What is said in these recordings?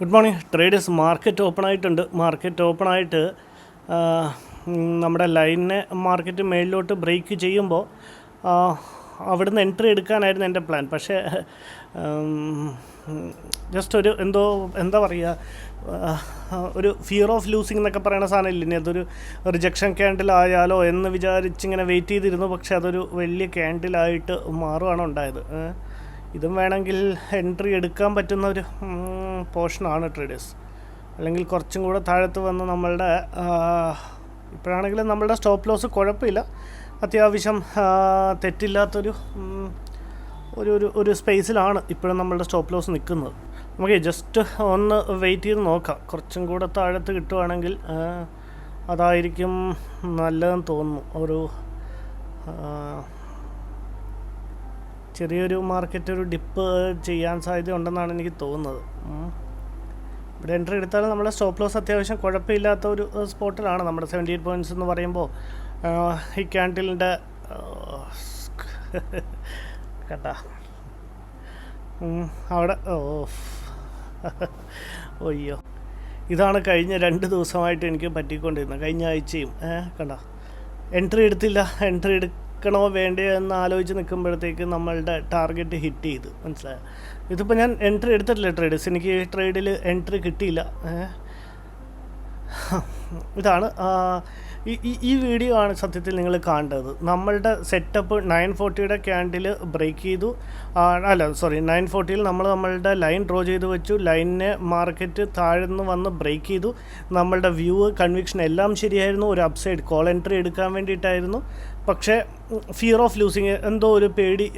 Good morning traders market open ആയിട്ടുണ്ട്. Market open ആയിട്ട് നമ്മുടെ ലൈനിനെ മാർക്കറ്റ് മേളിലോട്ട് ബ്രേക്ക് ചെയ്യുമ്പോൾ അവിടുന്ന് എൻട്രി എടുക്കാനായിരുന്നു എന്റെ പ്ലാൻ പക്ഷേ ജസ്റ്റ് ഒരു എന്തോ എന്താ പറയുക ഒരു ഫിയർ ഓഫ് ലൂസിങ് എന്നൊക്കെ പറയുന്ന സാധനം ഇല്ല? അതൊരു റിജക്ഷൻ ക്യാൻഡിലായാലോ എന്ന് വിചാരിച്ചിങ്ങനെ വെയിറ്റ് ചെയ്തിരുന്നു. പക്ഷേ അതൊരു വലിയ ക്യാൻഡിലായിട്ട് മാറുകയാണ് ഉണ്ടായത്. ഇതും വേണമെങ്കിൽ എൻട്രി എടുക്കാൻ പറ്റുന്ന ഒരു പോർഷനാണ് ട്രേഡേഴ്സ്. അല്ലെങ്കിൽ കുറച്ചും കൂടെ താഴത്ത് വന്ന് നമ്മളുടെ ഇപ്പോഴാണെങ്കിലും നമ്മളുടെ സ്റ്റോപ്പ് ലോസ് കുഴപ്പമില്ല. അത്യാവശ്യം തെറ്റില്ലാത്തൊരു ഒരു ഒരു ഒരു സ്പേസിലാണ് ഇപ്പോഴും നമ്മളുടെ സ്റ്റോപ്പ് ലോസ് നിൽക്കുന്നത്. നമുക്ക് ജസ്റ്റ് ഒന്ന് വെയിറ്റ് ചെയ്ത് നോക്കാം. കുറച്ചും കൂടെ താഴത്ത് കിട്ടുവാണെങ്കിൽ അതായിരിക്കും നല്ലതെന്ന് തോന്നുന്നു. ഒരു ചെറിയൊരു മാർക്കറ്റ് ഒരു ഡിപ്പ് ചെയ്യാൻ സാധ്യത ഉണ്ടെന്നാണ് എനിക്ക് തോന്നുന്നത്. ഇവിടെ എൻട്രി എടുത്താൽ നമ്മുടെ സ്റ്റോപ്പ് ലോസ് അത്യാവശ്യം കുഴപ്പമില്ലാത്ത ഒരു സ്പോട്ടിലാണ് നമ്മുടെ സെവന്റി എയ്റ്റ് പോയിന്റ്സ് എന്ന് പറയുമ്പോൾ ഈ ക്യാൻഡിലിന്റെ കേട്ടാ അവിടെ ഓ ഒയ്യോ ഇതാണ് കഴിഞ്ഞ രണ്ട് ദിവസമായിട്ട് എനിക്ക് പറ്റിക്കൊണ്ടിരുന്നത്. കഴിഞ്ഞ ആഴ്ചയും കണ്ട. എൻട്രി എടുത്തില്ല എൻട്രി എടുക്കണോ വേണ്ടയോ എന്ന് ആലോചിച്ച് നിൽക്കുമ്പോഴത്തേക്ക് നമ്മളുടെ ടാർഗറ്റ് ഹിറ്റ് ചെയ്ത്. മനസ്സിലായോ? ഇതിപ്പോൾ ഞാൻ എൻട്രി എടുത്തിട്ടില്ല ട്രേഡ്സ് എനിക്ക് ട്രേഡിൽ എൻട്രി കിട്ടിയില്ല. ഇതാണ് ഈ വീഡിയോ ആണ് സത്യത്തിൽ നിങ്ങൾ കാണേണ്ടത്. നമ്മളുടെ സെറ്റപ്പ് നയൻ ഫോർട്ടിയുടെ ക്യാൻഡിൽ ബ്രേക്ക് ചെയ്തു. അല്ല സോറി നയൻ ഫോർട്ടിയിൽ നമ്മൾ നമ്മളുടെ ലൈൻ ഡ്രോ ചെയ്ത് വെച്ചു. ലൈനിനെ മാർക്കറ്റ് താഴ്ന്ന് വന്ന് ബ്രേക്ക് ചെയ്തു. നമ്മളുടെ വ്യൂ കൺവിക്ഷൻ എല്ലാം ശരിയായിരുന്നു. ഒരു അപ്സൈഡ് കോൾ എൻട്രി എടുക്കാൻ വേണ്ടിയിട്ടായിരുന്നു. പക്ഷേ ഫിയർ ഓഫ് ലൂസിങ് എന്തോ ഒരു പേടി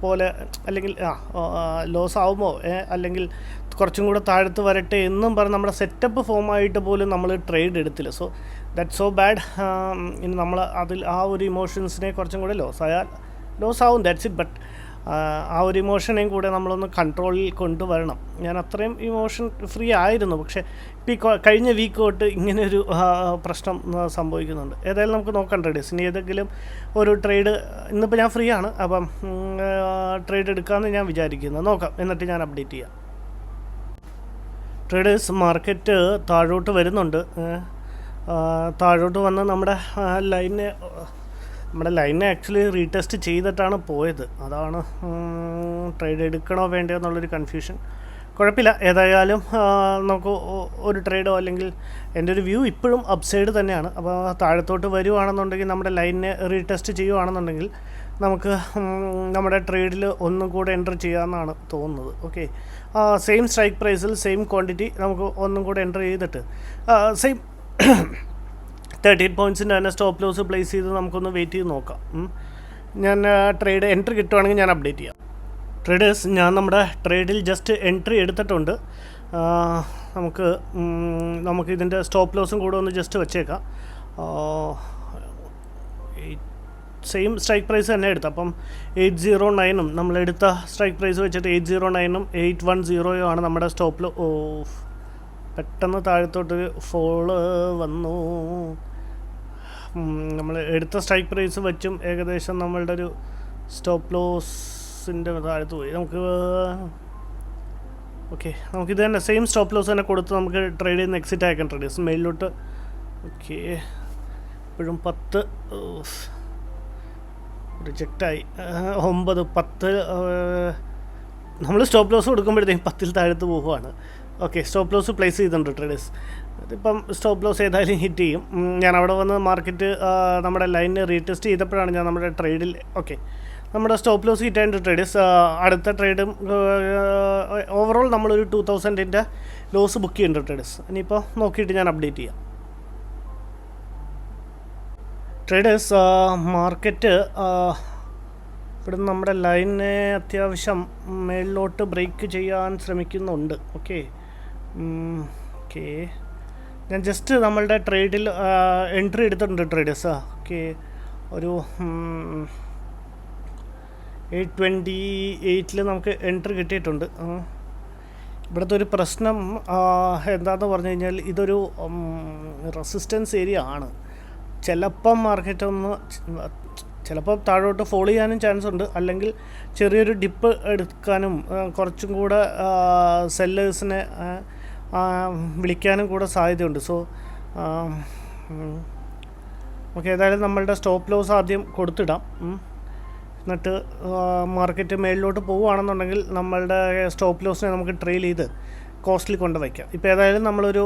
പോലെ അല്ലെങ്കിൽ ആ ലോസ് ആവുമോ അല്ലെങ്കിൽ കുറച്ചും കൂടെ താഴത്ത് വരട്ടെ എന്നും പറഞ്ഞ് നമ്മുടെ സെറ്റപ്പ് ഫോമായിട്ട് പോലും നമ്മൾ ട്രേഡ് എടുത്തില്ല. സോ ദാറ്റ് സോ ബാഡ് ഇനി നമ്മൾ അതിൽ ആ ഒരു ഇമോഷൻസിനെ കുറച്ചും കൂടെ ലോസ് ആയാൽ ലോസ് ആവും ദാറ്റ്സ് ഇറ്റ് ബട്ട് ആ ഒരു ഇമോഷനെയും കൂടെ നമ്മളൊന്ന് കൺട്രോളിൽ കൊണ്ടുവരണം. ഞാൻ അത്രയും ഇമോഷൻ ഫ്രീ ആയിരുന്നു. പക്ഷേ ഇപ്പോൾ ഈ കഴിഞ്ഞ വീക്ക് തൊട്ട് ഇങ്ങനെ ഒരു പ്രശ്നം സംഭവിക്കുന്നുണ്ട്. ഏതായാലും നമുക്ക് നോക്കാം ട്രേഡേഴ്സ്. ഇനി ഏതെങ്കിലും ഒരു ട്രേഡ് ഇന്നിപ്പോൾ ഞാൻ ഫ്രീ ആണ് അപ്പം ട്രേഡ് എടുക്കാമെന്ന് ഞാൻ വിചാരിക്കുന്നു. നോക്കാം. എന്നിട്ട് ഞാൻ അപ്ഡേറ്റ് ചെയ്യാം. ട്രേഡേഴ്സ് മാർക്കറ്റ് താഴോട്ട് വരുന്നുണ്ട്. താഴോട്ട് വന്ന് നമ്മുടെ ലൈനെ നമ്മുടെ ലൈനെ ആക്ച്വലി റീടെസ്റ്റ് ചെയ്തിട്ടാണ് പോയത്. അതാണ് ട്രേഡ് എടുക്കണോ വേണ്ടയോ എന്നുള്ളൊരു കൺഫ്യൂഷൻ കുഴപ്പമില്ല. ഏതായാലും നമുക്ക് ഒരു ട്രേഡോ അല്ലെങ്കിൽ എന്റെ ഒരു വ്യൂ ഇപ്പോഴും അപ്സൈഡ് തന്നെയാണ്. അപ്പോൾ താഴത്തോട്ട് വരുവാണെന്നുണ്ടെങ്കിൽ നമ്മുടെ ലൈനെ റീടെസ്റ്റ് ചെയ്യുവാണെന്നുണ്ടെങ്കിൽ നമുക്ക് നമ്മുടെ ട്രേഡിൽ ഒന്നും കൂടെ എന്റർ ചെയ്യാമെന്നാണ് തോന്നുന്നത്. ഓക്കെ സെയിം സ്ട്രൈക്ക് പ്രൈസിൽ സെയിം ക്വാണ്ടിറ്റി നമുക്ക് ഒന്നും കൂടെ എന്റർ ചെയ്തിട്ട് സെയിം തേർട്ടി എയ്റ്റ് പോയിന്റ്സിന്റെ തന്നെ സ്റ്റോപ്പ് ലോസ് പ്ലേസ് ചെയ്ത് നമുക്കൊന്ന് വെയിറ്റ് ചെയ്ത് നോക്കാം. ഞാൻ ട്രേഡ് എൻട്രി കിട്ടുവാണെങ്കിൽ ഞാൻ അപ്ഡേറ്റ് ചെയ്യാം. ട്രേഡേഴ്സ് ഞാൻ നമ്മുടെ ട്രേഡിൽ ജസ്റ്റ് എൻട്രി എടുത്തിട്ടുണ്ട്. നമുക്ക് നമുക്ക് ഇതിന്റെ സ്റ്റോപ്പ് ലോസും കൂടെ ഒന്ന് ജസ്റ്റ് വെച്ചേക്കാം. സെയിം സ്ട്രൈക്ക് പ്രൈസ് തന്നെ എടുത്തു അപ്പം എയ്റ്റ് സീറോ നയനും നമ്മളെടുത്ത സ്ട്രൈക്ക് പ്രൈസ് വെച്ചിട്ട് എയ്റ്റ് സീറോ നയനും എയ്റ്റ് വൺ സീറോയും ആണ് നമ്മുടെ സ്റ്റോപ്പ് ഓ പെട്ടെന്ന് താഴത്തോട്ട് ഫോൾ വന്നു. നമ്മൾ എടുത്ത സ്ട്രൈക്ക് പ്രൈസ് വെച്ചും ഏകദേശം നമ്മളുടെ ഒരു സ്റ്റോപ്പ് ലോസിന്റെ താഴത്ത് പോയി. നമുക്ക് ഓക്കെ നമുക്കിത് തന്നെ സെയിം സ്റ്റോപ്പ് ലോസ് തന്നെ കൊടുത്ത് നമുക്ക് ട്രേഡ് ചെയ്യുന്ന എക്സിറ്റ് ആക്കാൻ ട്രേഡേഴ്സ് മെയിലോട്ട് ഓക്കെ ഇപ്പോഴും പത്ത് റിജക്റ്റായി ഒമ്പത് പത്ത് നമ്മൾ സ്റ്റോപ്പ് ലോസ് കൊടുക്കുമ്പോഴത്തേക്കും പത്തിൽ താഴത്ത് പോവുകയാണ്. ഓക്കെ സ്റ്റോപ്പ് ലോസ് പ്ലേസ് ചെയ്തിട്ടുണ്ട് ട്രേഡേഴ്സ്. ഇപ്പം സ്റ്റോപ്പ് ലോസ് ഏതായാലും ഹിറ്റ് ചെയ്യും. ഞാൻ അവിടെ വന്ന് മാർക്കറ്റ് നമ്മുടെ ലൈനിന് റീടെസ്റ്റ് ചെയ്തപ്പോഴാണ് ഞാൻ നമ്മുടെ ട്രേഡിൽ ഓക്കെ. നമ്മുടെ സ്റ്റോപ്പ് ലോസ് ഹിറ്റ് ആയിട്ട് ട്രേഡേഴ്സ് അടുത്ത ട്രേഡും ഓവറോൾ നമ്മളൊരു ടു തൗസൻഡിന്റെ ലോസ് ബുക്ക് ചെയ്യുന്നുണ്ട് ട്രേഡേഴ്സ്. ഇനിയിപ്പോൾ നോക്കിയിട്ട് ഞാൻ അപ്ഡേറ്റ് ചെയ്യാം. ട്രേഡേഴ്സ് മാർക്കറ്റ് ഇവിടെ നമ്മുടെ ലൈനെ അത്യാവശ്യം മേളിലോട്ട് ബ്രേക്ക് ചെയ്യാൻ ശ്രമിക്കുന്നുണ്ട്. ഓക്കെ. ഓക്കെ ഞാൻ ജസ്റ്റ് നമ്മളുടെ ട്രേഡിൽ എൻട്രി എടുത്തിട്ടുണ്ട് ട്രേഡേഴ്സ് ഓക്കെ ഒരു എയ്റ്റ് ട്വന്റി എയ്റ്റിൽ നമുക്ക് എൻട്രി കിട്ടിയിട്ടുണ്ട്. ഇവിടുത്തെ ഒരു പ്രശ്നം എന്താണെന്ന് പറഞ്ഞു കഴിഞ്ഞാൽ ഇതൊരു റെസിസ്റ്റൻസ് ഏരിയ ആണ്. ചിലപ്പം മാർക്കറ്റ് ഒന്ന് ചിലപ്പോൾ താഴോട്ട് ഫോളോ ചെയ്യാനും ചാൻസ് ഉണ്ട്. അല്ലെങ്കിൽ ചെറിയൊരു ഡിപ്പ് എടുക്കാനും കുറച്ചും കൂടെ സെല്ലേഴ്സിനെ വിളിക്കാനും കൂടെ സാധ്യതയുണ്ട്. സോ ഓക്കെ ഏതായാലും നമ്മളുടെ സ്റ്റോപ്പ് ലോസ് ആദ്യം കൊടുത്തിടാം. എന്നിട്ട് മാർക്കറ്റ് മേളിലോട്ട് പോവുകയാണെന്നുണ്ടെങ്കിൽ നമ്മളുടെ സ്റ്റോപ്പ് ലോസിനെ നമുക്ക് ട്രെയിൽ ചെയ്ത് കോസ്റ്റ്ലി കൊണ്ട് വയ്ക്കാം. ഇപ്പോൾ ഏതായാലും നമ്മളൊരു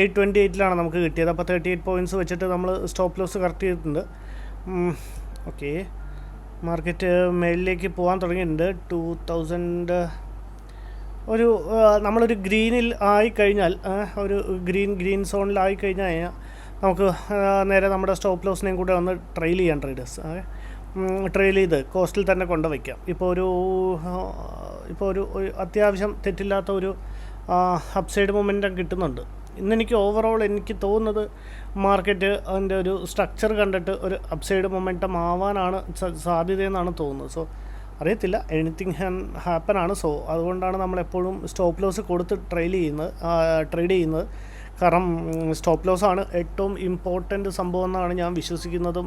എയ്റ്റ് ട്വന്റി എയ്റ്റിലാണ് നമുക്ക് കിട്ടിയത്. അപ്പോൾ തേർട്ടി എയ്റ്റ് പോയിന്റ്സ് വെച്ചിട്ട് നമ്മൾ സ്റ്റോപ്പ് ലോസ് കറക്റ്റ് ചെയ്തിട്ടുണ്ട്. ഓക്കെ മാർക്കറ്റ് മേളിലേക്ക് പോകാൻ തുടങ്ങിയിട്ടുണ്ട്. ടു തൗസൻഡ് ഒരു നമ്മളൊരു ഗ്രീനിൽ ആയി കഴിഞ്ഞാൽ ഒരു ഗ്രീൻ ഗ്രീൻ സോണിലായി കഴിഞ്ഞാൽ നമുക്ക് നേരെ നമ്മുടെ സ്റ്റോപ്പ് ലോസിനെയും കൂടെ ഒന്ന് ട്രെയിൽ ചെയ്യാം ട്രേഡേഴ്സ്. ട്രെയിൽ ചെയ്ത് കോസ്റ്റിൽ തന്നെ കൊണ്ടുവയ്ക്കാം ഇപ്പോൾ ഒരു ഇപ്പോൾ ഒരു അത്യാവശ്യം തെറ്റില്ലാത്ത ഒരു അപ്സൈഡ് മൊമെന്റം കിട്ടുന്നുണ്ട്. ഇന്നെനിക്ക് ഓവറോൾ എനിക്ക് തോന്നുന്നത് മാർക്കറ്റ് അതിന്റെ ഒരു സ്ട്രക്ചർ കണ്ടിട്ട് ഒരു അപ്സൈഡ് മൊമെന്റം ആവാനാണ് സാധ്യതയെന്നാണ് തോന്നുന്നത്. സോ അറിയത്തില്ല. എനിത്തിങ് ഹാൻ ഹാപ്പൻ ആണ്. സോ അതുകൊണ്ടാണ് നമ്മൾ എപ്പോഴും സ്റ്റോപ്പ് ലോസ് കൊടുത്ത് ട്രെയിൽ ചെയ്യുന്നത്. ട്രേഡ് ചെയ്യുന്നത്. കാരണം സ്റ്റോപ്പ് ലോസ് ആണ് ഏറ്റവും ഇമ്പോർട്ടന്റ് സംഭവം എന്നാണ് ഞാൻ വിശ്വസിക്കുന്നതും.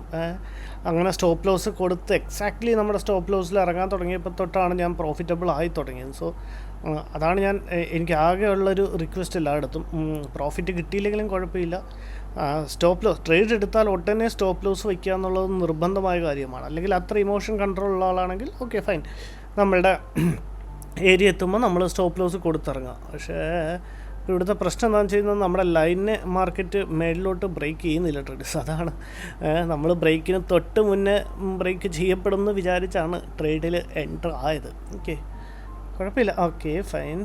അങ്ങനെ സ്റ്റോപ്പ് ലോസ് കൊടുത്ത് എക്സാക്ട്ലി നമ്മുടെ സ്റ്റോപ്പ് ലോസിൽ ഇറങ്ങാൻ തുടങ്ങിയപ്പോൾ തൊട്ടാണ് ഞാൻ പ്രോഫിറ്റബിൾ ആയി തുടങ്ങിയത്. സോ അതാണ് ഞാൻ എനിക്ക് ആകെയുള്ളൊരു റിക്വസ്റ്റ് എല്ലായിടത്തും. പ്രോഫിറ്റ് കിട്ടിയില്ലെങ്കിലും കുഴപ്പമില്ല. സ്റ്റോപ്പ് ലോസ് ട്രേഡ് എടുത്താൽ ഒട്ടനെ സ്റ്റോപ്പ് ലോസ് വയ്ക്കുക എന്നുള്ളത് നിർബന്ധമായ കാര്യമാണ്. അല്ലെങ്കിൽ അത്ര ഇമോഷൻ കൺട്രോൾ ഉള്ള ആളാണെങ്കിൽ ഓക്കെ ഫൈൻ നമ്മളുടെ ഏരിയ എത്തുമ്പോൾ നമ്മൾ സ്റ്റോപ്പ് ലോസ് കൊടുത്തിറങ്ങാം പക്ഷേ ഇവിടുത്തെ പ്രശ്നം എന്താണെന്ന് വെച്ച് കഴിഞ്ഞാൽ നമ്മുടെ ലൈനെ മാർക്കറ്റ് മേളിലോട്ട് ബ്രേക്ക് ചെയ്യുന്നില്ല ട്രേഡ്സ് അതാണ് നമ്മൾ ബ്രേക്കിന് തൊട്ട് മുന്നേ ബ്രേക്ക് ചെയ്യപ്പെടുമെന്ന് വിചാരിച്ചാണ് ട്രേഡിൽ എന്റർ ആയത്. ഓക്കെ കുഴപ്പമില്ല. ഓക്കെ ഫൈൻ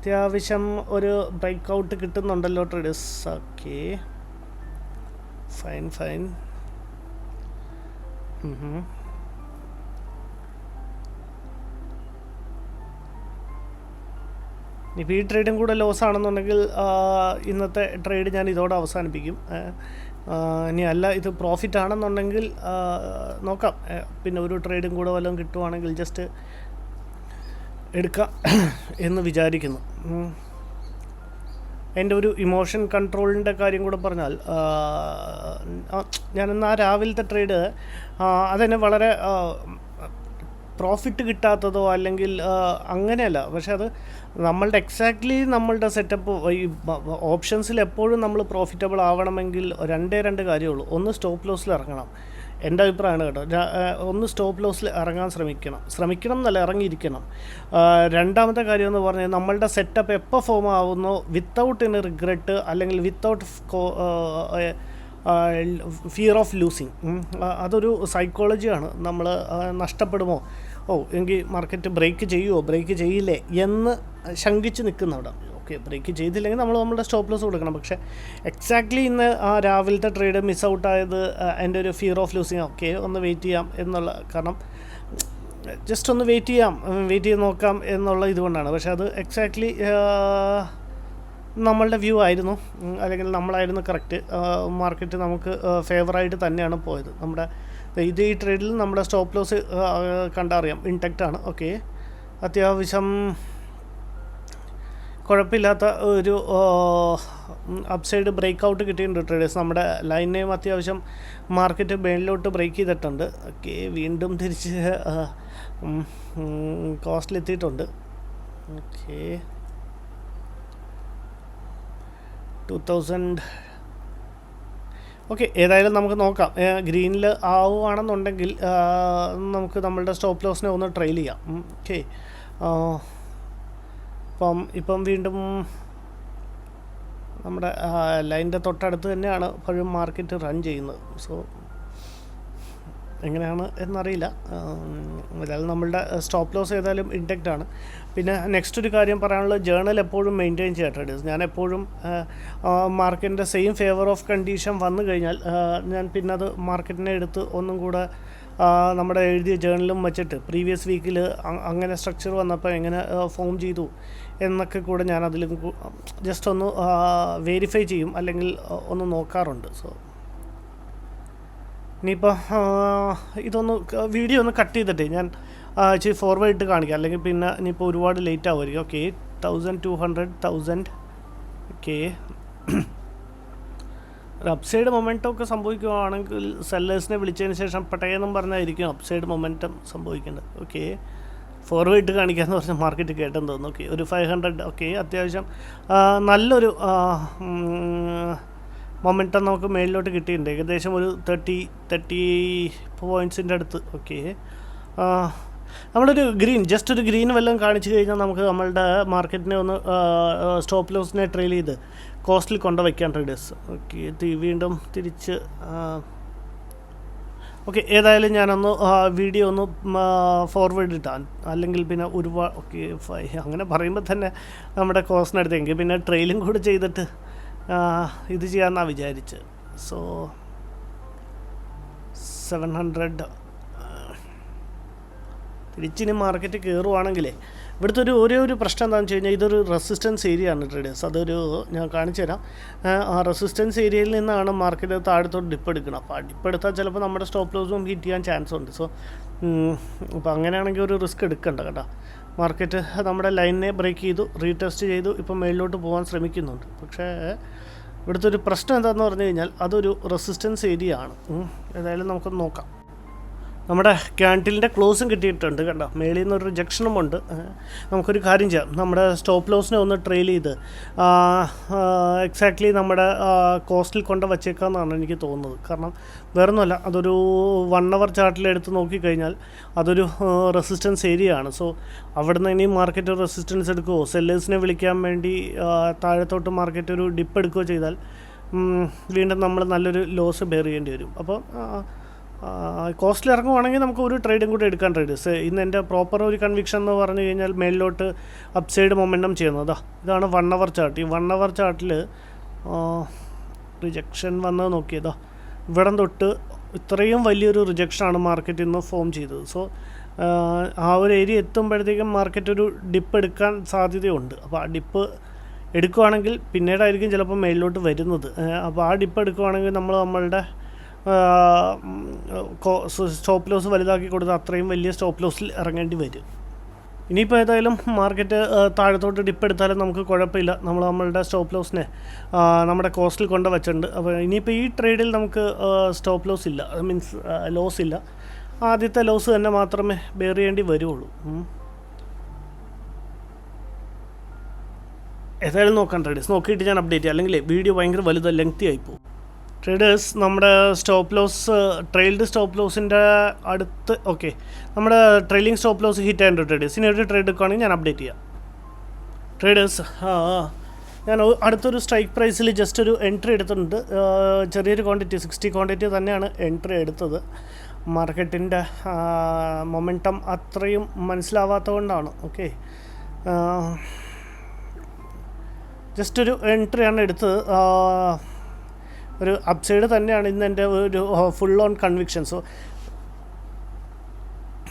അത്യാവശ്യം ഒരു ബ്രേക്ക് ഔട്ട് കിട്ടുന്നുണ്ടല്ലോ ട്രേഡേഴ്സ് ഓക്കെ ഫൈൻ ഫൈൻ ഇപ്പോൾ ഈ ട്രേഡും കൂടെ ലോസ് ആണെന്നുണ്ടെങ്കിൽ ഇന്നത്തെ ട്രേഡ് ഞാൻ ഇതോടെ അവസാനിപ്പിക്കും. ഇനി അല്ല ഇത് പ്രോഫിറ്റ് ആണെന്നുണ്ടെങ്കിൽ നോക്കാം. പിന്നെ ഒരു ട്രേഡും കൂടെ വല്ലതും കിട്ടുവാണെങ്കിൽ ജസ്റ്റ് എടുക്കാം എന്ന് വിചാരിക്കുന്നു. എന്റെ ഒരു ഇമോഷൻ കൺട്രോളിന്റെ കാര്യം കൂടെ പറഞ്ഞാൽ ഞാനെന്ന് ആ, രാവിലത്തെ ട്രേഡ് അതെന്നെ വളരെ പ്രോഫിറ്റ് കിട്ടാത്തതോ അല്ലെങ്കിൽ അങ്ങനെയല്ല. പക്ഷെ അത് നമ്മളുടെ എക്സാക്ട്ലി നമ്മളുടെ സെറ്റപ്പ് ഈ ഓപ്ഷൻസിൽ എപ്പോഴും നമ്മൾ പ്രോഫിറ്റബിൾ ആവണമെങ്കിൽ രണ്ടേ രണ്ട് കാര്യമുള്ളൂ ഒന്ന് സ്റ്റോപ്പ് ലോസിൽ ഇറങ്ങണം. എന്റെ അഭിപ്രായമാണ് കേട്ടോ. ഒന്ന് സ്റ്റോപ്പ് ലോസിൽ ഇറങ്ങാൻ ശ്രമിക്കണം. ശ്രമിക്കണം എന്നല്ല ഇറങ്ങിയിരിക്കണം. രണ്ടാമത്തെ കാര്യം എന്ന് പറഞ്ഞാൽ നമ്മളുടെ സെറ്റപ്പ് എപ്പോൾ ഫോം ആവുന്നോ വിത്തൗട്ട് ഇൻ റിഗ്രറ്റ് അല്ലെങ്കിൽ വിത്തൗട്ട് ഫിയർ ഓഫ് ലൂസിങ് അതൊരു സൈക്കോളജിയാണ് നമ്മൾ നഷ്ടപ്പെടുമോ? ഓ എങ്കിൽ മാർക്കറ്റ് ബ്രേക്ക് ചെയ്യുമോ ബ്രേക്ക് ചെയ്യില്ലേ? എന്ന് ശങ്കിച്ച് നിൽക്കുന്നവിടെ ഓക്കെ ബ്രേക്ക് ചെയ്തില്ലെങ്കിൽ നമ്മൾ നമ്മുടെ സ്റ്റോപ്പ് ലോസ് കൊടുക്കണം. പക്ഷേ എക്സാക്ട്ലി ഇന്ന് ആ രാവിലത്തെ ട്രേഡ് മിസ് ഔട്ടായത് എന്റെ ഒരു ഫിയർ ഓഫ് ലൂസിങ് ഓക്കെ ഒന്ന് വെയിറ്റ് ചെയ്യാം എന്നുള്ള കാരണം ജസ്റ്റ് ഒന്ന് വെയിറ്റ് ചെയ്യാം വെയിറ്റ് ചെയ്ത് നോക്കാം എന്നുള്ള ഇതുകൊണ്ടാണ്. പക്ഷേ അത് എക്സാക്ട്ലി നമ്മളുടെ വ്യൂ ആയിരുന്നു. അല്ലെങ്കിൽ നമ്മളായിരുന്നു കറക്റ്റ് മാർക്കറ്റ് നമുക്ക് ഫേവറായിട്ട് തന്നെയാണ് പോയത്. നമ്മുടെ ഇത് ഈ ട്രേഡിൽ നമ്മുടെ സ്റ്റോപ്പ് ലോസ് കണ്ടറിയാം. ഇൻടാക്റ്റ് ആണ്. ഓക്കെ അത്യാവശ്യം കുഴപ്പമില്ലാത്ത ഒരു അപ്സൈഡ് ബ്രേക്ക് ഔട്ട് കിട്ടിയിട്ടുണ്ട് ട്രേഡേഴ്സ് നമ്മുടെ ലൈനെയും അത്യാവശ്യം മാർക്കറ്റ് മേളിലോട്ട് ബ്രേക്ക് ചെയ്തിട്ടുണ്ട്. ഓക്കെ വീണ്ടും തിരിച്ച് കോസ്റ്റിലെത്തിയിട്ടുണ്ട് ഓക്കെ ടു തൗസൻഡ് ഓക്കെ ഏതായാലും നമുക്ക് നോക്കാം. ഗ്രീനിൽ ആവുകയാണെന്നുണ്ടെങ്കിൽ നമുക്ക് നമ്മളുടെ സ്റ്റോപ്പ് ലോസിനെ ഒന്ന് ട്രയൽ ചെയ്യാം. ഓക്കെ ഇപ്പം ഇപ്പം വീണ്ടും നമ്മുടെ ലൈനിന്റെ തൊട്ടടുത്ത് തന്നെയാണ് ഇപ്പോഴും മാർക്കറ്റ് റൺ ചെയ്യുന്നത്. സോ എങ്ങനെയാണ് എന്നറിയില്ല. ഏതായാലും നമ്മളുടെ സ്റ്റോപ്പ് ലോസ് ഏതായാലും ഇൻഡക്റ്റ് ആണ്. പിന്നെ നെക്സ്റ്റ് ഒരു കാര്യം പറയാനുള്ളത് ജേണൽ എപ്പോഴും മെയിന്റെയിൻ ചെയ്യുക ട്രേഡേഴ്സ് ഞാൻ എപ്പോഴും മാർക്കറ്റിന്റെ സെയിം ഫേവർ ഓഫ് കണ്ടീഷൻ വന്നു കഴിഞ്ഞാൽ ഞാൻ പിന്നെ അത് മാർക്കറ്റിനെ എടുത്ത് ഒന്നും കൂടെ നമ്മുടെ എഴുതിയ ജേണലും വെച്ചിട്ട് പ്രീവിയസ് വീക്കിൽ അങ്ങനെ സ്ട്രക്ചർ വന്നപ്പോൾ എങ്ങനെ ഫോം ചെയ്തു എന്നൊക്കെ കൂടെ ഞാൻ അതിൽ ജസ്റ്റ് ഒന്ന് വെരിഫൈ ചെയ്യും അല്ലെങ്കിൽ ഒന്ന് നോക്കാറുണ്ട്. സോ ഇനിയിപ്പോൾ ഇതൊന്ന് വീഡിയോ ഒന്ന് കട്ട് ചെയ്തിട്ട്. ഞാൻ ഇച്ചിരി ഫോർവേഡ് ഇട്ട് കാണിക്കാം. അല്ലെങ്കിൽ പിന്നെ ഇനിയിപ്പോൾ ഒരുപാട് late ആവുമായിരിക്കും. Okay thousand two hundred thousand okay ഒരു അപ്സൈഡ് മൊമെന്റം ഒക്കെ സംഭവിക്കുകയാണെങ്കിൽ സെല്ലേഴ്സിനെ വിളിച്ചതിന് ശേഷം പട്ടയെന്നും പറഞ്ഞായിരിക്കും അപ്സൈഡ് മൊമെന്റം സംഭവിക്കേണ്ടത് ഓക്കെ ഫോർവേഡ് കാണിക്കാമെന്ന് പറഞ്ഞ മാർക്കറ്റ് കേട്ടെന്ന് തോന്നുന്നു. ഓക്കെ ഒരു ഫൈവ് ഹൺഡ്രഡ് ഓക്കെ അത്യാവശ്യം നല്ലൊരു മൊമെന്റം നമുക്ക് മേളിലോട്ട് കിട്ടിയിട്ടുണ്ട്. ഏകദേശം ഒരു തേർട്ടി തേർട്ടി പോയിന്റ്സിന്റെ അടുത്ത് ഓക്കെ നമ്മളൊരു ഗ്രീൻ ജസ്റ്റ് ഒരു ഗ്രീൻ വല്ലതും കാണിച്ചു കഴിഞ്ഞാൽ നമുക്ക് നമ്മളുടെ മാർക്കറ്റിനെ ഒന്ന് സ്റ്റോപ്പ് ലോസിനെ ട്രെയിൽ ചെയ്ത് കോസ്റ്റിൽ കൊണ്ടുവയ്ക്കാൻ ട്രേഡേഴ്സ് ഓക്കെ വീണ്ടും തിരിച്ച് ഓക്കെ ഏതായാലും ഞാനൊന്ന് വീഡിയോ ഒന്ന് ഫോർവേഡ് ഇട്ടാൻ. അല്ലെങ്കിൽ പിന്നെ ഒരുപാട് ഓക്കെ അങ്ങനെ പറയുമ്പോൾ തന്നെ നമ്മുടെ കോസ്റ്റിനടുത്തെങ്കിൽ പിന്നെ ട്രെയിലും കൂടെ ചെയ്തിട്ട് ഇത് ചെയ്യാമെന്നാണ് വിചാരിച്ച്. സോ സെവൻ ഹൺഡ്രഡ് തിരിച്ചിനി മാർക്കറ്റ് കയറുവാണെങ്കിലേ ഇവിടുത്തെ ഒരു ഒരേ ഒരു പ്രശ്നം എന്താണെന്ന് വെച്ച് കഴിഞ്ഞാൽ ഇതൊരു റെസിസ്റ്റൻസ് ഏരിയ ആണ് ട്രേഡേഴ്സ് അതൊരു ഞാൻ കാണിച്ചു തരാം. ആ, റെസിസ്റ്റൻസ് ഏരിയയിൽ നിന്നാണ് മാർക്കറ്റ് താഴത്തോട്ട് ഡിപ്പ് എടുക്കണം അപ്പോൾ ഡിപ്പ് എടുത്താൽ ചിലപ്പോൾ നമ്മുടെ സ്റ്റോപ്പ് ലോസും ഹിറ്റ് ചെയ്യാൻ ചാൻസ് ഉണ്ട്. സോ അപ്പോൾ അങ്ങനെയാണെങ്കിൽ ഒരു റിസ്ക് എടുക്കേണ്ട കേട്ടോ. മാർക്കറ്റ് നമ്മുടെ ലൈനിനെ ബ്രേക്ക് ചെയ്തു റീടെസ്റ്റ് ചെയ്തു ഇപ്പം മേളിലോട്ട് പോകാൻ ശ്രമിക്കുന്നുണ്ട്. പക്ഷേ ഇവിടുത്തെ ഒരു പ്രശ്നം എന്താണെന്ന് പറഞ്ഞു കഴിഞ്ഞാൽ അതൊരു റെസിസ്റ്റൻസ് ഏരിയ ആണ്. ഏതായാലും നമുക്കൊന്ന് നോക്കാം. നമ്മുടെ ക്യാന്റീലിന്റെ ക്ലോസും കിട്ടിയിട്ടുണ്ട് കണ്ടോ? മേളിൽ നിന്നൊരു റിജക്ഷനും ഉണ്ട്. നമുക്കൊരു കാര്യം ചെയ്യാം. നമ്മുടെ സ്റ്റോപ്പ് ലോസിനെ ഒന്ന് ട്രെയിൽ ചെയ്ത് എക്സാക്ട്ലി നമ്മുടെ കോസ്റ്റിൽ കൊണ്ട് വച്ചേക്കാമെന്നാണ് എനിക്ക് തോന്നുന്നത്. കാരണം വേറൊന്നുമല്ല അതൊരു വൺ അവർ ചാർട്ടിൽ എടുത്ത് നോക്കിക്കഴിഞ്ഞാൽ അതൊരു റെസിസ്റ്റൻസ് ഏരിയ ആണ്. സോ അവിടുന്ന് ഇനി മാർക്കറ്റ് റെസിസ്റ്റൻസ് എടുക്കുകയോ സെല്ലേഴ്സിനെ വിളിക്കാൻ വേണ്ടി താഴത്തോട്ട് മാർക്കറ്റ് ഒരു ഡിപ്പ് എടുക്കുകയോ ചെയ്താൽ വീണ്ടും നമ്മൾ നല്ലൊരു ലോസ് ബെയർ ചെയ്യേണ്ടി വരും. അപ്പോൾ കോസ്റ്റിൽ ഇറങ്ങുവാണെങ്കിൽ നമുക്ക് ഒരു ട്രേഡും കൂടി എടുക്കാൻ ട്രേഡ്സ് ഇന്ന് എന്റെ പ്രോപ്പർ ഒരു കൺവിക്ഷൻ എന്ന് പറഞ്ഞു കഴിഞ്ഞാൽ മേലിലോട്ട് അപ്സൈഡ് മൊമെന്റം ചെയ്യുന്നതാ ഇതാണ് വൺ അവർ ചാർട്ട് ഈ വൺ അവർ ചാർട്ടിൽ റിജക്ഷൻ വന്നത് നോക്കിയതാ ഇവിടം തൊട്ട് ഇത്രയും വലിയൊരു റിജക്ഷനാണ് മാർക്കറ്റ് ഇന്ന് ഫോം ചെയ്തത്. സോ ആ ഒരു ഏരിയ എത്തുമ്പോഴത്തേക്കും മാർക്കറ്റ് ഒരു ഡിപ്പ് എടുക്കാൻ സാധ്യതയുണ്ട്. അപ്പോൾ ആ ഡിപ്പ് എടുക്കുവാണെങ്കിൽ പിന്നീടായിരിക്കും ചിലപ്പോൾ മേലിലോട്ട് വരുന്നത്. അപ്പോൾ ആ ഡിപ്പ് എടുക്കുവാണെങ്കിൽ നമ്മൾ നമ്മളുടെ സ്റ്റോപ്പ് ലോസ് വലുതാക്കി കൊടുത്ത് അത്രയും വലിയ സ്റ്റോപ്പ് ലോസിൽ ഇറങ്ങേണ്ടി വരും. ഇനിയിപ്പോൾ ഏതായാലും മാർക്കറ്റ് താഴത്തോട്ട് ഡിപ്പ് എടുത്താലും നമുക്ക് കുഴപ്പമില്ല. നമ്മൾ നമ്മളുടെ സ്റ്റോപ്പ് ലോസിനെ നമ്മുടെ കോസ്റ്റിൽ കൊണ്ട് വെച്ചിട്ടുണ്ട്. അപ്പോൾ ഇനിയിപ്പോൾ ഈ ട്രേഡിൽ നമുക്ക് സ്റ്റോപ്പ് ലോസ് ഇല്ല. മീൻസ് ലോസ് ഇല്ല. ആദ്യത്തെ ലോസ് തന്നെ മാത്രമേ ബെയർ ചെയ്യേണ്ടി വരുള്ളൂ. ഏതായാലും നോക്കാം ട്രേഡേഴ്സ് നോക്കിയിട്ട് ഞാൻ അപ്ഡേറ്റ് ചെയ്യാം. അല്ലെങ്കിൽ വീഡിയോ ഭയങ്കര വലുത് ലെങ്തി ആയിപ്പോവും ട്രേഡേഴ്സ് നമ്മുടെ സ്റ്റോപ്പ് ലോസ് ട്രെയിൽഡ് സ്റ്റോപ്പ് ലോസിന്റെ അടുത്ത് ഓക്കെ നമ്മുടെ ട്രെയിലിംഗ് സ്റ്റോപ്പ് ലോസ് ഹിറ്റ് ആയിട്ട് ട്രേഡേഴ്സ് ഇനി ഒരു ട്രേഡ് എടുക്കുകയാണെങ്കിൽ ഞാൻ അപ്ഡേറ്റ് ചെയ്യാം. ട്രേഡേഴ്സ്. ഞാൻ അടുത്തൊരു സ്ട്രൈക്ക് പ്രൈസിൽ ജസ്റ്റ് ഒരു എൻട്രി എടുത്തിട്ടുണ്ട്. ചെറിയൊരു ക്വാണ്ടിറ്റി സിക്സ്റ്റി ക്വാണ്ടിറ്റി തന്നെയാണ് എൻട്രി എടുത്തത്. മാർക്കറ്റിന്റെ മൊമെന്റം അത്രയും മനസ്സിലാവാത്തതുകൊണ്ടാണ് ഓക്കെ ജസ്റ്റ് ഒരു എൻട്രിയാണ് എടുത്തത്. ഒരു അപ്സൈഡ് തന്നെയാണ് ഇന്ന് എന്റെ ഒരു full on conviction so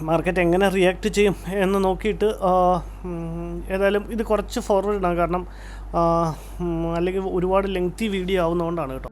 market എങ്ങനെ റിയാക്ട് ചെയ്യും എന്ന് നോക്കിയിട്ട് ഏതായാലും ഇത് കുറച്ച് ഫോർവേഡ് ആണ് കാരണം അല്ലെങ്കിൽ ഒരുപാട് ലെങ്തി വീഡിയോ ആവുന്നതുകൊണ്ടാണ് കേട്ടോ.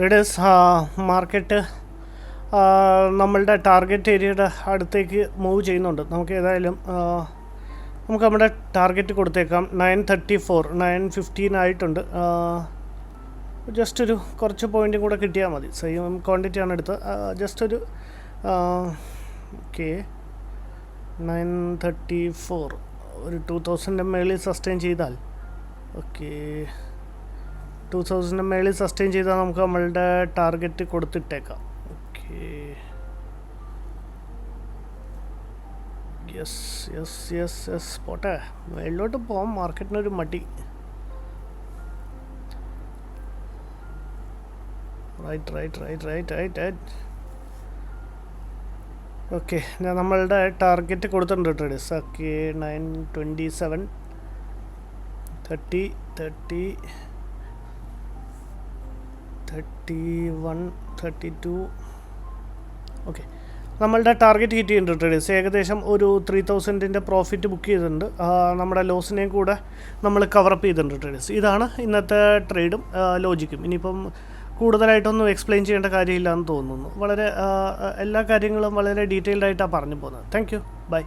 ട്രേഡേഴ്സ് മാർക്കറ്റ് നമ്മളുടെ ടാർഗറ്റ് ഏരിയയുടെ അടുത്തേക്ക് മൂവ് ചെയ്യുന്നുണ്ട്. നമുക്ക് ഏതായാലും നമുക്ക് നമ്മുടെ ടാർഗറ്റ് കൊടുത്തേക്കാം. Nine thirty four nine fifteen ആയിട്ടുണ്ട് ജസ്റ്റ് ഒരു കുറച്ച് പോയിന്റും കൂടെ കിട്ടിയാൽ മതി. സെയിം ക്വാണ്ടിറ്റി ആണ് എടുത്തത് ജസ്റ്റ് ഒരു ഓക്കെ നയൻ തേർട്ടി ഫോർ ഒരു ടു തൗസൻഡിന്റെ മേളിൽ സസ്റ്റെയിൻ ചെയ്താൽ ഓക്കെ ടു തൗസൻഡിന്റെ മേളിൽ സസ്റ്റെയിൻ ചെയ്താൽ നമുക്ക് നമ്മളുടെ target കൊടുത്തിട്ടേക്കാം. Okay yes yes yes yes പോട്ടെ. മേളിലോട്ട് പോകാം മാർക്കറ്റിനൊരു മടി. Right right right right right right okay നമ്മളുടെ ടാർഗറ്റ് കൊടുത്തിട്ടുണ്ട് traders okay nine twenty seven thirty thirty thirty one thirty two okay നമ്മളുടെ ടാർഗറ്റ് ഹിറ്റ് ചെയ്തിട്ടുണ്ട് ട്രേഡേഴ്സ് ഏകദേശം ഒരു ത്രീ തൗസൻഡിന്റെ പ്രോഫിറ്റ് ബുക്ക് ചെയ്തിട്ടുണ്ട്. നമ്മുടെ ലോസിനെയും കൂടെ നമ്മൾ കവറപ്പ് ചെയ്തിട്ടുണ്ട് ട്രേഡേഴ്സ് ഇതാണ് ഇന്നത്തെ ട്രേഡും ലോജിക്കും ഇനിയിപ്പം കൂടുതലായിട്ടൊന്നും എക്സ്പ്ലെയിൻ ചെയ്യേണ്ട കാര്യമില്ല എന്ന് തോന്നുന്നു. വളരെ എല്ലാ കാര്യങ്ങളും വളരെ ഡീറ്റെയിൽഡായിട്ടാണ് പറഞ്ഞു പോകുന്നത്. Thank you by